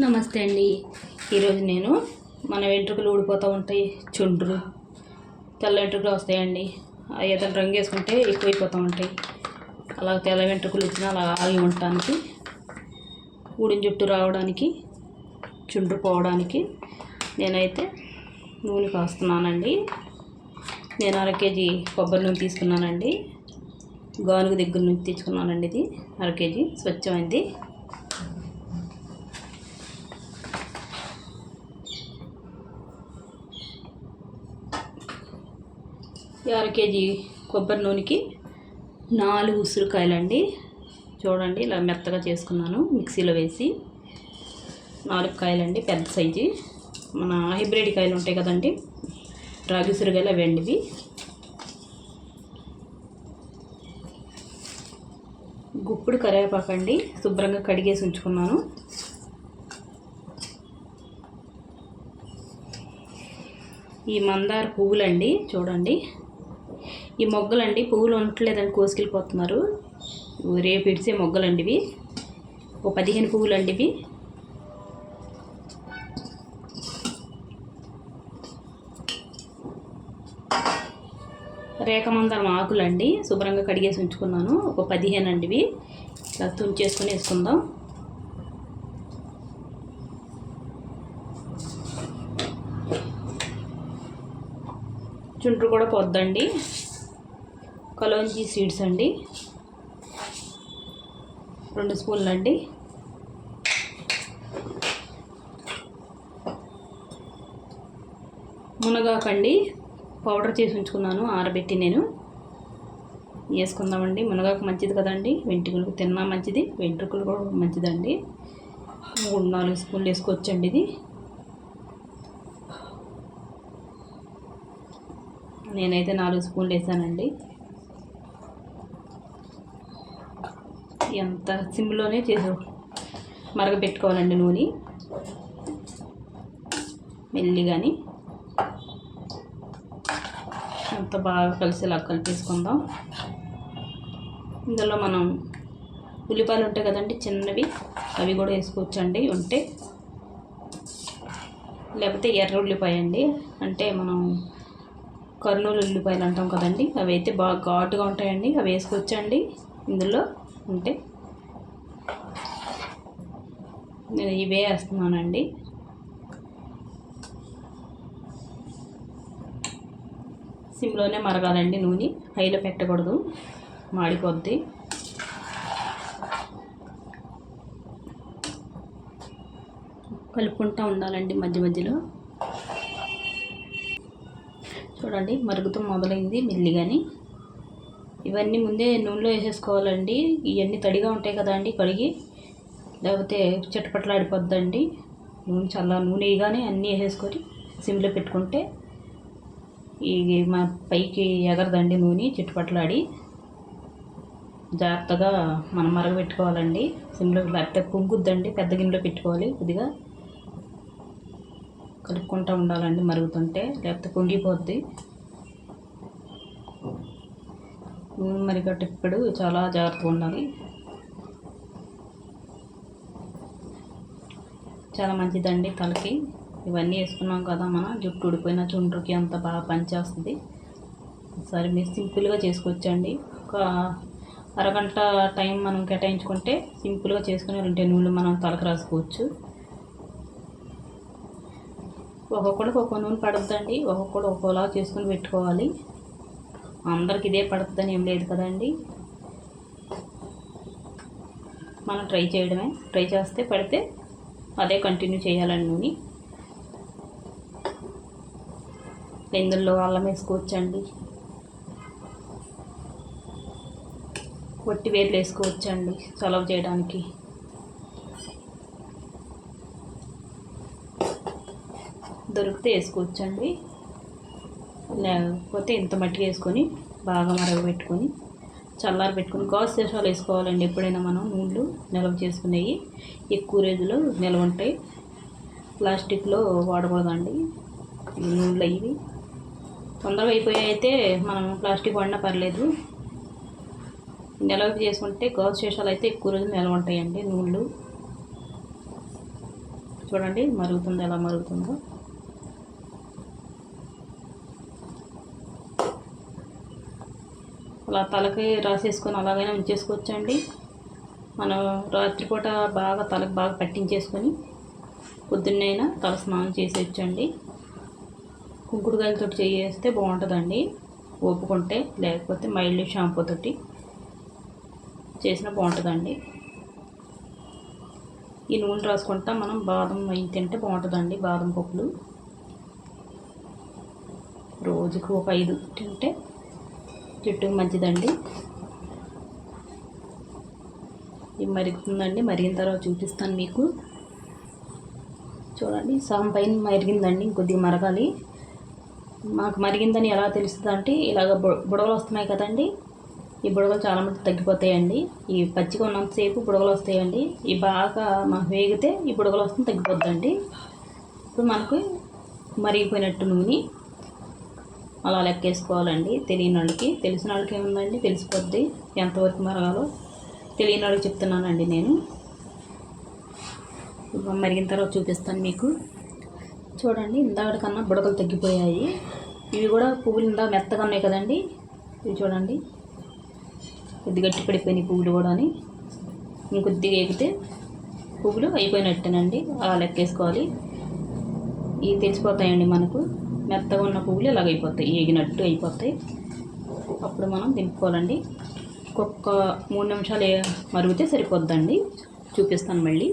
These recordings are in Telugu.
నమస్తే అండి. ఈరోజు నేను మన వెంట్రుకలు ఊడిపోతూ ఉంటాయి. చుండ్రు తెల్ల వెంట్రుకలు వస్తాయండి. అవి ఏదైనా రంగు వేసుకుంటే ఎక్కువైపోతూ ఉంటాయి. అలా తెల్ల వెంట్రుకలు వచ్చినా అలా ఆగి ఉండటానికి ఊడిన జుట్టు రావడానికి చుండ్రు పోవడానికి నేనైతే నూనె కాస్తున్నానండి. నేను అర కేజీ కొబ్బరి నూనె తీసుకున్నానండి. గానుగ దగ్గర నుంచి తెచ్చుకున్నానండి ఇది. అర కేజీ స్వచ్ఛమైంది. అర కేజీ కొబ్బరి నూనెకి నాలుగు ఉసిరికాయలండి. చూడండి ఇలా మెత్తగా చేసుకున్నాను. మిక్సీలో వేసి నాలుగు కాయలండి పెద్ద సైజు. మన హైబ్రిడ్ కాయలు ఉంటాయి కదండి రాగి ఉసిరికాయలు అవి అండి గుప్పుడు కరివేపాకండి శుభ్రంగా కడిగేసి ఉంచుకున్నాను. ఈ మందార పువ్వులండి చూడండి. ఈ మొగ్గలండి పువ్వులు ఉండట్లేదని కోసుకెళ్ళిపోతున్నారు. రేపు ఇడిసే మొగ్గలండి ఇవి. ఓ పదిహేను పువ్వులు అండి ఇవి రేఖమందరం ఆకులండి శుభ్రంగా కడిగేసి ఉంచుకున్నాను. ఒక పదిహేను అండి ఇవి. ఇలా తుంచేసుకొని వేసుకుందాం. చుండ్రు కూడా పొద్దండి. కలోంజీ సీడ్స్ అండి. రెండు స్పూన్లు అండి. మునగాకండి. పౌడర్ చేసి ఉంచుకున్నాను ఆరబెట్టి నేను. వేసుకుందామండి. మునగాకు మంచిది కదండి. వెంట్రుకలు తిన్నా మంచిది వెంట్రుకలు కూడా మంచిదండి. మూడు నాలుగు స్పూన్లు వేసుకోవచ్చండి ఇది. నేనైతే నాలుగు స్పూన్లు వేసానండి. ఎంత సిమ్లోనే చేసి మరగపెట్టుకోవాలండి నూనె. మెల్లిగాని. అంత బాగా కలిసేలా కలిపేసుకుందాం. ఇందులో మనం ఉల్లిపాయలు ఉంటాయి కదండి చిన్నవి. అవి కూడా వేసుకోవచ్చండి. ఉంటే లేకపోతే ఎర్ర ఉల్లిపాయ అండి. అంటే మనం కర్నూలు ఉల్లిపాయలు అంటాం కదండి. అవి అయితే బాగా ఘాటుగా ఉంటాయండి. అవి వేసుకోవచ్చండి ఇందులో. ఉంటే నేను ఇవే వేస్తున్నానండి. సిమ్లోనే మరగాలండి నూనె. హైలో పెట్టకూడదు. మాడిపోద్ది. కలుపుకుంటూ ఉండాలండి మధ్య మధ్యలో. చూడండి మరుగుతూ మొదలైంది మెల్లిగాని. ఇవన్నీ ముందే నూనెలో వేసేసుకోవాలండి. ఇవన్నీ తడిగా ఉంటాయి కదా అండి కడిగి. లేకపోతే చిట్టపట్లాడిపోద్దండి నూనె చల్ల నూనె వేయగానే అన్నీ వేసేసుకొని సిమ్లో పెట్టుకుంటే ఈ మా పైకి ఎగరదండి నూనె చిట్టుపట్లాడి జాగ్రత్తగా మనం మరగబెట్టుకోవాలండి. సిమ్లో లేకపోతే పొంగుద్దండి. పెద్ద గిన్నెలో పెట్టుకోవాలి కొద్దిగా. కలుపుకుంటూ ఉండాలండి మరుగుతుంటే. లేకపోతే పొంగిపోద్ది. మరి మరిగేటప్పుడు చాలా జాగ్రత్తగా ఉండాలి. చాలా మంచిదండి తలకి. ఇవన్నీ వేసుకున్నాం కదా మనం జుట్టు ఊడిపోయిన చుండ్రుకి అంత బాగా పనిచేస్తుంది. సరే మీరు సింపుల్గా చేసుకోవచ్చండి ఒక అరగంట టైం మనం కేటాయించుకుంటే సింపుల్గా చేసుకుని రెండు నూనెలు మనం తలకు రాసుకోవచ్చు. ఒక్కొక్కడికి ఒక్కో నూనె పడుతుందండి. ఒక్కొక్కడు ఒక్కోలా చేసుకుని పెట్టుకోవాలి. అందరికి ఇదే పడుతుందని ఏం లేదు కదండి. మనం ట్రై చేయడమే. ట్రై చేస్తే పడితే అదే కంటిన్యూ చేయాలండి నూనె. ఇందులో అల్లం వేసుకోవచ్చండి. వట్టి వేర్లు వేసుకోవచ్చండి సలవ్ చేయడానికి. దొరికితే వేసుకోవచ్చండి. లేకపోతే ఇంత మట్టిగా వేసుకొని బాగా మరగబెట్టుకొని చల్లారి పెట్టుకొని గాజు శేషాలు వేసుకోవాలండి ఎప్పుడైనా మనం నూనెలు నిల్వ చేసుకునేవి. ఎక్కువ రోజులు నిల్వ ఉంటాయి. ప్లాస్టిక్లో వాడకూడదండి. నూళ్ళు నూనెలు తొందరగా అయిపోయాయి అయితే మనం ప్లాస్టిక్ వాడినా పర్లేదు. నిల్వ చేసుకుంటే గాజు శేషాలు అయితే ఎక్కువ రోజులు నిల్వ ఉంటాయండి నూనెలు. చూడండి మరుగుతుందో ఎలా మరుగుతుందో. అలా తలకి రాసేసుకొని అలాగైనా ఉంచేసుకోవచ్చండి. మనం రాత్రిపూట బాగా తలకు బాగా పట్టించేసుకొని పొద్దున్నైనా తల స్నానం చేసేయచ్చండి. కుంకుడుకాయలతో చేస్తే బాగుంటుందండి. ఒప్పుకుంటే లేకపోతే మైల్డ్ షాంపూ తోటి చేసినా బాగుంటుందండి. ఈ నూనె రాసుకుంటా మనం బాదం అవి తింటే బాగుంటుందండి బాదం పప్పులు. రోజుకు ఒక ఐదు తింటే జుట్టుకు మంచిదండి. ఇది మరుగుతుందండి మరిగిన తర్వాత చూపిస్తాను మీకు. చూడండి సగం పైన మరిగిందండి ఇంకొద్దిగా మరగాలి. మాకు మరిగిందని ఎలా తెలుస్తుంది అంటే ఇలాగ బు బుడగలు వస్తున్నాయి కదండి. ఈ బుడగలు చాలా మంది తగ్గిపోతాయండి. ఈ పచ్చిగా ఉన్నంతసేపు బుడగలు వస్తాయండి. ఈ బాగా మాకు వేగితే ఈ బుడగలు వస్తుంది తగ్గిపోద్దండి. ఇప్పుడు మనకు మరిగిపోయినట్టు నూనె. అలా లెక్కేసుకోవాలండి. తెలియని వాళ్ళకి తెలిసిన వాళ్ళకి ఏముందండి? తెలిసిపోద్ది. ఎంతవరకు మరగాలో తెలియని వాళ్ళకి చెప్తున్నానండి నేను. మరిగిన తర్వాత చూపిస్తాను మీకు. చూడండి ఇందాక కన్నా బుడకలు తగ్గిపోయాయి. ఇవి కూడా పువ్వులు ఇందా మెత్తగా ఉన్నాయి కదండి. ఇవి చూడండి. కొద్ది గట్టి పడిపోయినాయి పువ్వులు కూడా అని ఇంకొద్దిగా ఎగితే పువ్వులు అయిపోయినట్టేనండి. అలా లెక్కేసుకోవాలి. ఇవి తెలిసిపోతాయండి మనకు. మెత్తగా ఉన్న పువ్వులు ఇలాగ అయిపోతాయి ఏగినట్టు అయిపోతాయి. అప్పుడు మనం దింపుకోవాలండి. ఒక్క మూడు నిమిషాలు మరిగితే సరిపోద్దండి. చూపిస్తాను మళ్ళీ.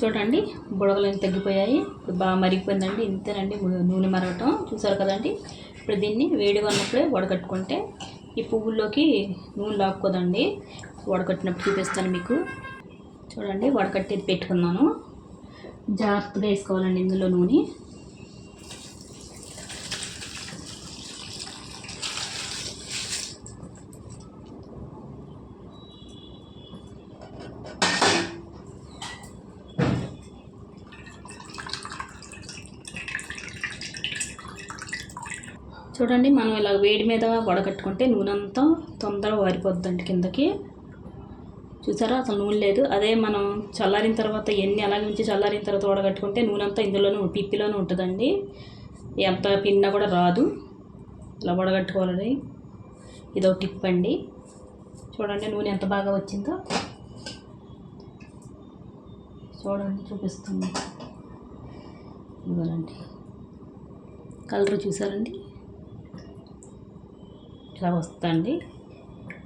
చూడండి బుడగలు అన్నీ తగ్గిపోయాయి. ఇప్పుడు బాగా మరిగిపోయిందండి. ఇంతేనండి నూనె మరగటం. చూసారు కదండి? ఇప్పుడు దీన్ని వేడిగా ఉన్నప్పుడే వడకట్టుకుంటే ఈ పువ్వుల్లోకి నూనె లాక్కోదండి. వడగట్టినప్పుడు చూపిస్తాను మీకు. చూడండి వడకట్టేది పెట్టుకున్నాను. జాగ్రత్తగా వేసుకోవాలండి ఇందులో నూనె. చూడండి మనం ఇలా వేడి మీద వడగట్టుకుంటే నూనె అంతా తొందరగా వారిపోద్దండి కిందకి. చూసారా? అసలు నూనె లేదు. అదే మనం చల్లారిన తర్వాత ఎన్ని అలాగే ఉంచి చల్లారిన తర్వాత వడగట్టుకుంటే నూనె అంతా ఇందులోనే పిప్పిలోనే ఉంటుందండి. ఎంత పిన్నా కూడా రాదు. ఇలా వడగట్టుకోవాలి ఇదో టిప్ అండి. చూడండి నూనె ఎంత బాగా వచ్చిందో. చూడండి చూపిస్తుంది ఇవ్వాలండి కలర్ చూసారండి? ఇట్లా వస్తుందండి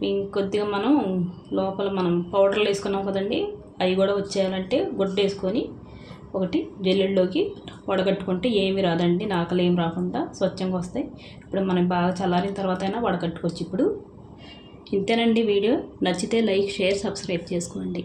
ఇంకొద్దిగా మనం లోపల మనం పౌడర్లు వేసుకున్నాం కదండి. అవి కూడా వచ్చేయాలంటే గుడ్డ వేసుకొని ఒకటి జల్లుల్లోకి వడగట్టుకుంటే ఏమి రాదండి. నాకలు ఏం రాకుండా స్వచ్ఛంగా వస్తాయి. ఇప్పుడు మనం బాగా చల్లారిన తర్వాత అయినా వడగట్టుకోవచ్చు ఇప్పుడు. ఇంతేనండి వీడియో. నచ్చితే లైక్ షేర్ సబ్స్క్రైబ్ చేసుకోండి.